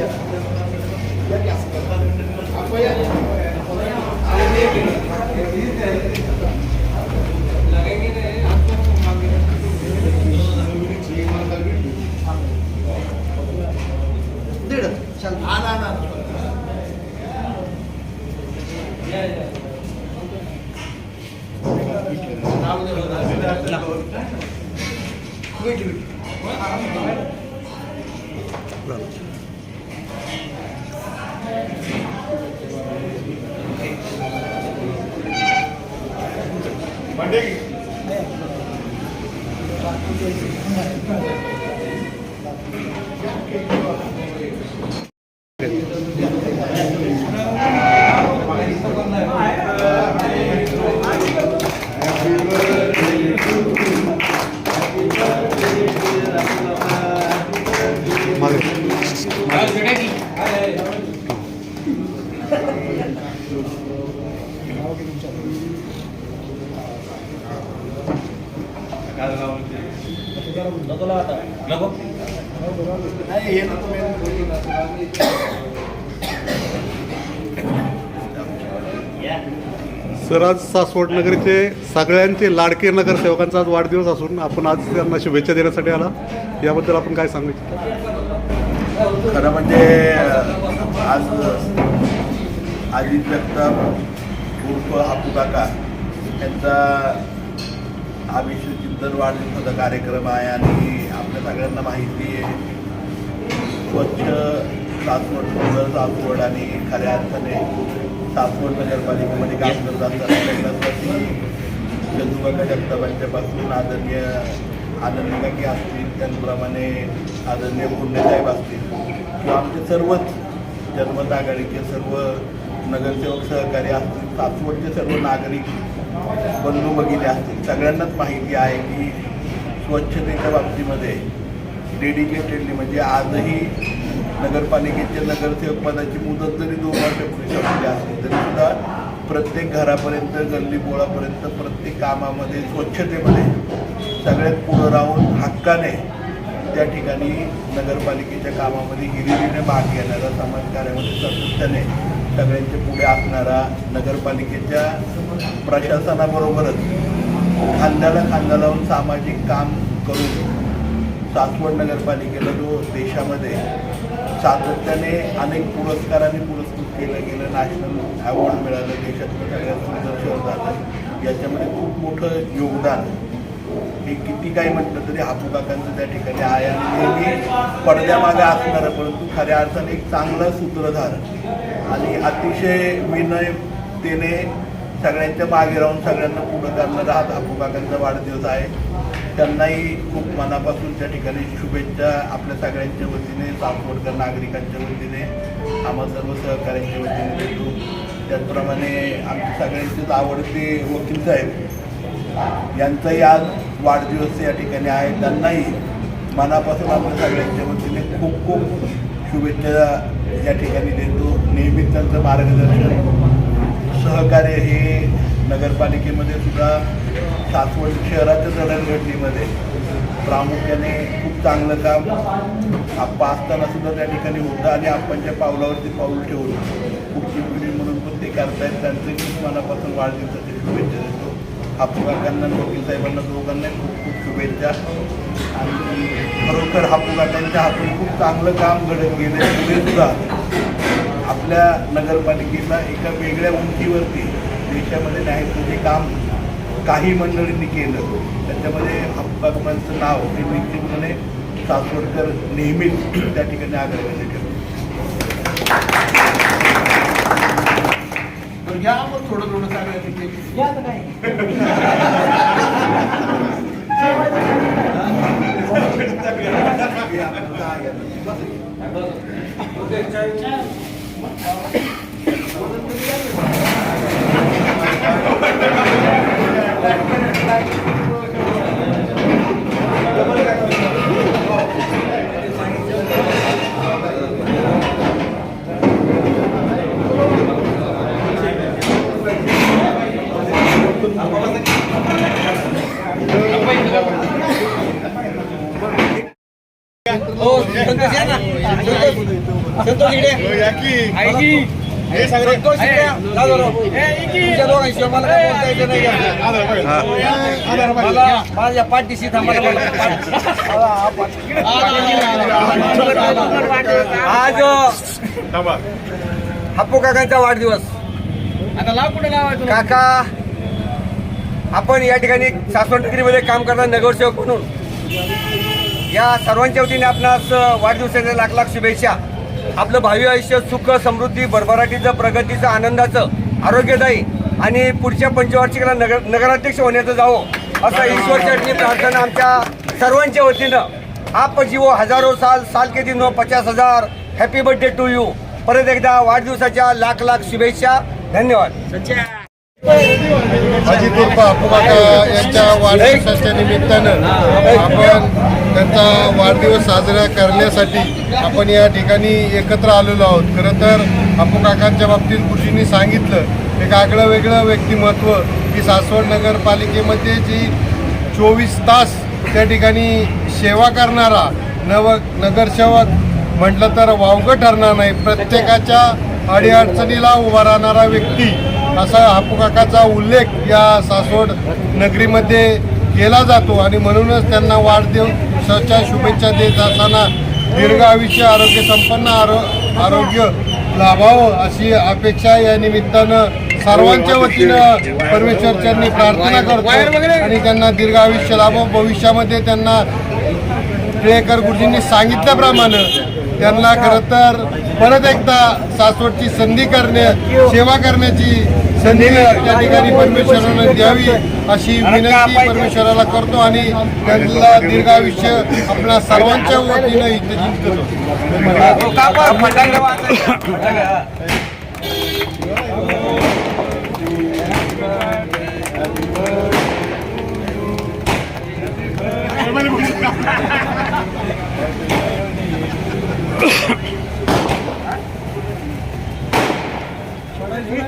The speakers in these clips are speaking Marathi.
आलो मी. सर आज सासवड नगरीचे सगळ्यांचे लाडके नगरसेवकांचा आज वाढदिवस असून आपण आज त्यांना शुभेच्छा देण्यासाठी आला. याबद्दल आपण काय सांगू इच्छिता? खरं म्हणजे आज अजित जगताप उर्फ हापू काका यांचा हा विश्वचिंतन वाढदिवसाचा कार्यक्रम आहे आणि आपल्या सगळ्यांना माहिती आहे. स्वच्छ सासवड सुंदर सासवड आणि खऱ्या अर्थाने सासवड नगरपालिकेमध्ये काम करत असताना पहिल्यांदा जगताबांच्यापासून जगतापांच्यापासून आदरणीय आनंदी काकी असतील त्याचप्रमाणे आदरणीय पुण्यसाहेब असतील. किंवा आमचे सर्वच जनमत आघाडीचे सर्व नगरसेवक सहकारी असतील सासवडचे सर्व नागरिक बंधू भगिनी असतील सगळ्यांनाच माहिती आहे की स्वच्छतेच्या बाबतीमध्ये डेडिकेटेडली म्हणजे आजही नगरपालिकेच्या नगरसेवक पदाची मुदत जरी दोन वर्ष संपली असली तरी सुद्धा प्रत्येक घरापर्यंत गल्ली बोळापर्यंत प्रत्येक कामामध्ये स्वच्छतेमध्ये सगळ्यात पुढं राहून हक्काने त्या ठिकाणी नगरपालिकेच्या कामामध्ये हिरिरीने भाग घेणारा समाजकार्यामध्ये सातत्याने सगळ्यांचे पुढे असणारा नगरपालिकेच्या प्रशासनाबरोबरच खांद्याला खांदा लावून सामाजिक काम करून सासवड नगरपालिकेला जो देशामध्ये सातत्याने अनेक पुरस्काराने पुरस्कृत केलं गेलं नॅशनल अवॉर्ड मिळालं देशातलं सगळ्यात सुंदर शहर झालं याच्यामध्ये खूप मोठं योगदान हे किती काही म्हटलं तरी हापूकाकांचं त्या ठिकाणी आहे आणि नेहमी पडद्यामागे असणारं परंतु खऱ्या अर्थाने एक चांगला सूत्रधार आणि अतिशय विनयतेने सगळ्यांच्या मागे राहून सगळ्यांना पुढं करणारा हा हापू वाढदिवस आहे. त्यांनाही खूप मनापासून त्या ठिकाणी शुभेच्छा आपल्या सगळ्यांच्या वतीने सासवडकर नागरिकांच्या वतीने आम्हा सर्व सहकाऱ्यांच्या वतीने देतो. त्याचप्रमाणे आमचे सगळ्यांचेच आवडते वकील साहेब यांचाही आज वाढदिवस या ठिकाणी आहे. त्यांनाही मनापासून आपल्या सगळ्यांच्या वतीने खूप खूप शुभेच्छा या ठिकाणी देतो. नेहमीच त्यांचं मार्गदर्शन. सहकार्य हे नगरपालिकेमध्ये सुद्धा सासवड शहराच्या जडणघडणीमध्ये प्रामुख्याने खूप चांगलं काम आप्पा असताना सुद्धा त्या ठिकाणी होतं आणि आप्पांच्या पावलावरती पाऊल ठेवून पुढची पिढी म्हणून पण ते करतायत. त्यांचे खूप मनापासून वाढदिवसाच्या शुभेच्छा देतो. हापूकाकांना वकील साहेबांना दोघांना खूप खूप शुभेच्छा. आणि खरोखर हापूकाकांच्या हातून खूप चांगलं काम घडत गेलं पुढे सुद्धा. आपल्या नगरपालिकेला एका वेगळ्या उंचीवरती देशामध्ये न्यायचं जे काम काही मंडळींनी केलं. त्याच्यामध्ये हप्पाकमांचं नाव हे निश्चितपणे सासवडकर नेहमीच त्या ठिकाणी आग्रहाने ठेवतो तर घ्या मग थोडं थोडं माझ्या आज हापू काकांचा वाढदिवस आता लाव कुठे लावायचं काका आपण या ठिकाणी सासवड नगरीमध्ये काम करणारे नगरसेवक म्हणून या सर्वांच्या वतीने आपणास वाढदिवसाच्या लाख लाख शुभेच्छा. आपलं भावी आयुष्य सुख समृद्धी भरभराटीचं प्रगतीचं आनंदाचं आरोग्यदायी आणि पुढच्या पंचवार्षिकला नगर नगराध्यक्ष होण्याचं जावं असं ईश्वर चटणी प्रार्थना आमच्या सर्वांच्या वतीनं आप जीवो हजारो साल साल के दिनो हो पचास हजार. हॅपी बर्थडे टू यू परत एकदा वाढदिवसाच्या लाख लाख शुभेच्छा. धन्यवाद. अजित यांच्या वाढदिवसाच्या निमित्तानं आपण त्यांचा वाढदिवस साजरा करण्यासाठी आपण या ठिकाणी एकत्र आलेलो आहोत. खरं तर अपुकाकांच्या बाबतीत गुरुजींनी सांगितलं एक आगळं वेगळं व्यक्तिमत्व की सासवड नगरपालिकेमध्ये जी चोवीस तास त्या ठिकाणी सेवा करणारा नव नगरसेवक म्हटलं तर वावगं ठरणार नाही. प्रत्येकाच्या अडीअडचणीला उभा राहणारा व्यक्ती असा हापूकाकाचा उल्लेख या सासवड नगरीमध्ये केला जातो आणि म्हणूनच त्यांना वाढदिवसाच्या शुभेच्छा देत असताना दीर्घ आयुष्य आरोग्य संपन्न आरो आरोग्य लाभावं अशी अपेक्षा या निमित्तानं सर्वांच्या वतीनं परमेश्वरच्यांनी प्रार्थना करतो आणि त्यांना दीर्घ आयुष्य लाभावं भविष्यामध्ये त्यांना टिळेकर गुरुजींनी सांगितल्याप्रमाणे त्यांना खरं तर परत एकदा सासवडची संधी करणे सेवा करण्याची संधी त्या ठिकाणी परमेश्वरानं द्यावी अशी विनंती परमेश्वराला करतो आणि त्यांना दीर्घ आयुष्य आपल्या सर्वांच्या वतीनं इथे जिंकतो.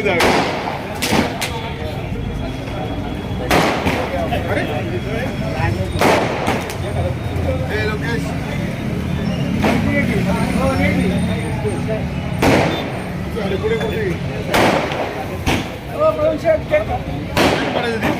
जावे नाही बाळ चालले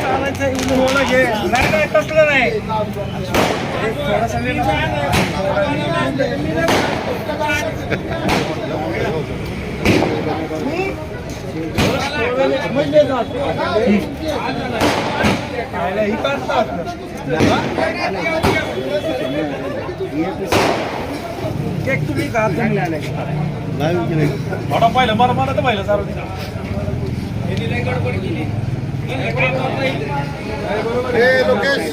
चालायचं पाहिजे नाही केक तुम्ही नाही थोडा पाहिलं मला मला तर पाहिलं सारं लोकेश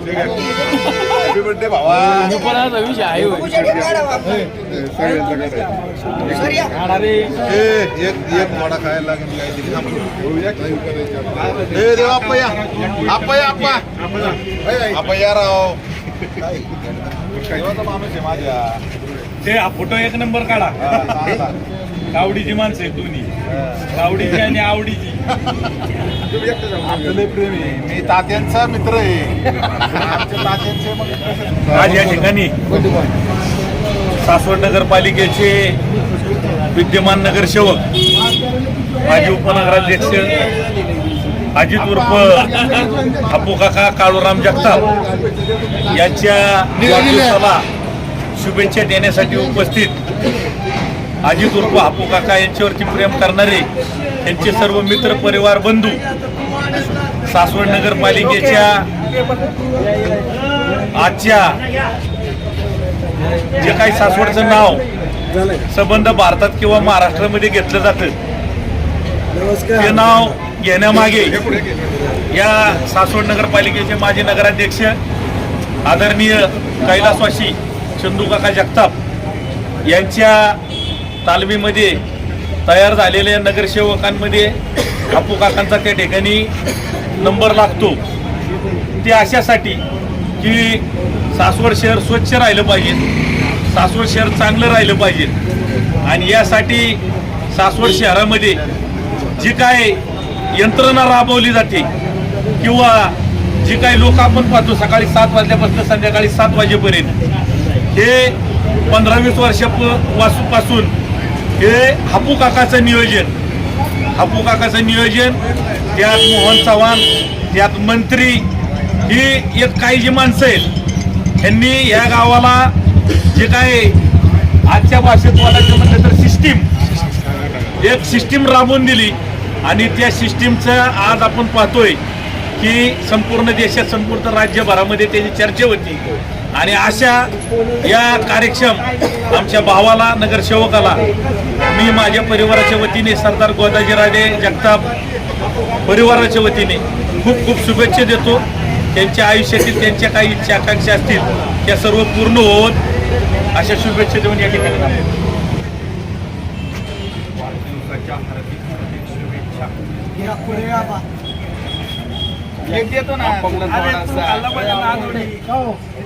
हॅपी बर्थडे भावा एक एक मोडा खायला लागेल. ए देवा आप्पा या आप्पा या आप्पा आप्पा या राव देवाचा माणूस आहे माझ्या ते हा फोटो एक नंबर काढा. कावडीची माणसं आहे दोन्ही. कावडीची आणि आवडीची. आपलं लय प्रेम आहे. मी तात्यांचा मित्र आहे. आमच्या तात्यांचे मग कसं- आज या ठिकाणी सासवड नगरपालिकेचे विद्यमान नगरसेवक माजी उपनगराध्यक्ष अजित उर्फ अप्पू काका काळूराम जगताप यांच्या वाढदिवसाला शुभेच्छा देण्यासाठी उपस्थित अजित उर्फ हापू काका यांच्यावरती प्रेम करणारे त्यांचे सर्व मित्र परिवार बंधू सासवड नगरपालिकेच्या आजच्या जे काही सासवडचं नाव संबंध भारतात किंवा महाराष्ट्रामध्ये घेतलं जातं ते नाव घेण्यामागे या सासवड नगरपालिकेचे माजी नगराध्यक्ष आदरणीय कैलासवासी चंदूकाका जगताप यांच्या तालमीमध्ये तयार झालेल्या नगरसेवकांमध्ये आपू काकांचा त्या ठिकाणी नंबर लागतो. ते अशासाठी की सासवड शहर स्वच्छ राहिलं पाहिजे. सासवड शहर चांगलं राहिलं पाहिजे. आणि यासाठी सासवड शहरामध्ये जी काय यंत्रणा राबवली जाते किंवा जी काही लोक आपण पाहतो सकाळी सात वाजल्यापासून संध्याकाळी सात वाजेपर्यंत हे पंधरा वीस वर्षापासून हे हापू काकाचं नियोजन. हापू काकाचं नियोजन त्यात मोहन चव्हाण त्यात मंत्री ही एक काही जी माणसं आहेत यांनी या गावाला जे काय आजच्या भाषेत बोलायचं म्हटलं तर सिस्टीम एक सिस्टीम राबवून दिली आणि त्या सिस्टीमचं आज आपण पाहतोय की संपूर्ण देशात संपूर्ण राज्यभरामध्ये त्याची चर्चा होती. आणि अशा या कार्यक्षम आमच्या भावाला नगरसेवकाला मी माझ्या परिवाराच्या वतीने सरदार गोदाजीराजे जगताप परिवाराच्या वतीने खूप खूप शुभेच्छा देतो. त्यांच्या आयुष्यातील त्यांच्या काही इच्छा आकांक्षा असतील त्या सर्व पूर्ण होत अशा शुभेच्छा देऊन या ठिकाणी थांबतो.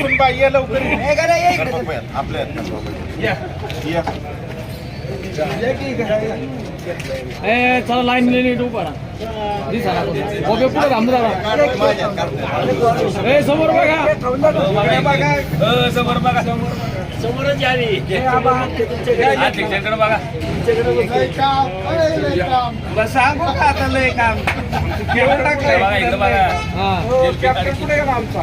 सुनबाई ये लवकर गणपतबाई, आपल्या आहेत गणपतबाई. या. चला लाईन लिहिली तू पडा दिसा ओके पुढे थांबू दादा ए समोर बघा. समोर बघा. समोरच यावी. बघा. सांगू का आता लय काम. केवढं बघा, इकडं बघा. हा. कॅप्टन कुठे गेला आमचा?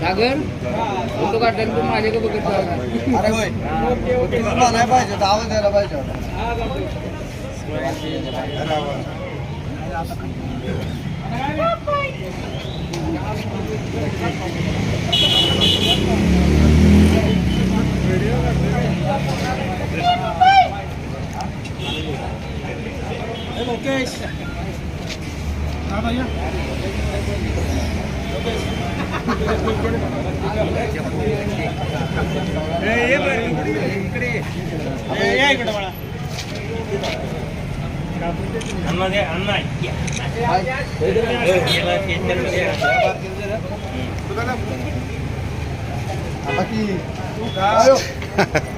सागर फोटो काढताना तू माझ्याकडे बघितलं अरे होय तुला नाही पाहिजे तर आवाज द्यायला पाहिजे होता. बाकी आयो. सागर आम्ही सणाला का